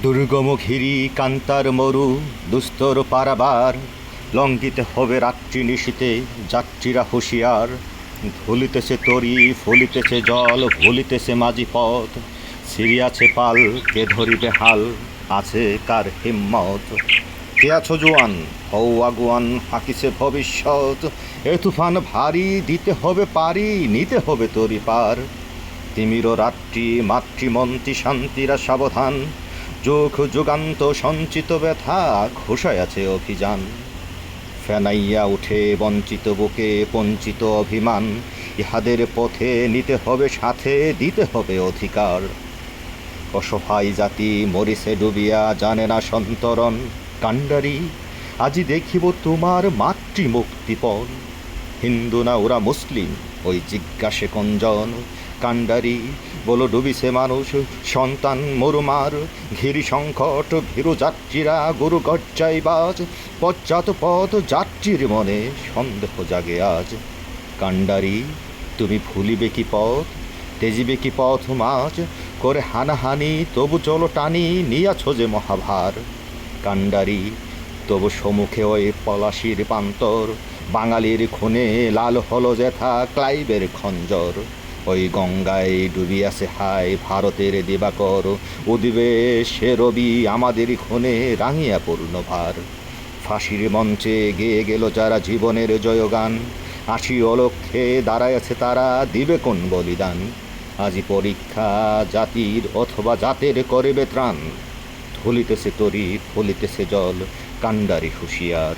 দুর্গম ঘিরি কান্তার মরু, দুস্তর পারাবার, লঙ্ঘিতে হবে রাত্রি নিশীতে যাত্রীরা হুঁশিয়ার। ধুলিতেছে তরি, ফলিতেছে জল, ভুলিতেছে মাঝি পথ। সিরিয়াছে পাল, কে ধরিবে হাল, আছে কার হিম্মত? কে আছো জোয়ান? হৌ আগুয়ান, হাকিছে ভবিষ্যৎ। এ তুফান ভারী, দিতে হবে পারি, নিতে হবে তরি পার। তিমির রাত্রি, মাতৃমন্ত্রী শান্তিরা সাবধান। যোগ যুগান্ত সঞ্চিত ব্যথা ঘোষায় আছে অভিযান। ফেনাইয়া উঠে বঞ্চিত বুকে বঞ্চিত অভিমান, ইহাদের পথে নিতে হবে সাথে, দিতে হবে অধিকার। অসহায় জাতি মরিসে ডুবিয়া, জানে না সন্তরণ। কাণ্ডারি, আজি দেখিব তোমার মাতৃমুক্তিপণ। হিন্দু না ওরা মুসলিম, ওই জিজ্ঞাসে কঞ্জন। কাণ্ডারি বলো ডুবিছে মানুষ, সন্তান মরুমার, ঘিরি সংকট, ভীরু যাত্রীরা গুরু গজ্জাই বাজ, পশ্চাৎ পথ যাত্রীর মনে সন্দেহ জাগে আজ। কাণ্ডারি, তুমি ভুলিবে কি পথ, তেজিবে কি পথ মাছ, করে হানাহানি তবু চলো টানি, নিয়াছ যে মহাভার। কাণ্ডারি, তবু সম্মুখে ওই পলাশির পান্তর বাঙালির খুনে লাল হলো যেথা ক্লাইবের খঞ্জর। ওই গঙ্গায় ডুবিয়াছে হায় ভারতের দিবাকর। উদিবে রবি আমাদের খুনে রাঙিয়া পূর্ণ ভার। ফাঁসির মঞ্চে গেয়ে গেল যারা জীবনের জয়গান। আশি অলক্ষে দাঁড়াইয়াছে তারা দিবে কোন বলিদান? আজি পরীক্ষা জাতির অথবা জাতের করিবে ত্রাণ। ধুলিতেছে তরি, ফলিতেছে জল, কাণ্ডারি হুঁশিয়ার।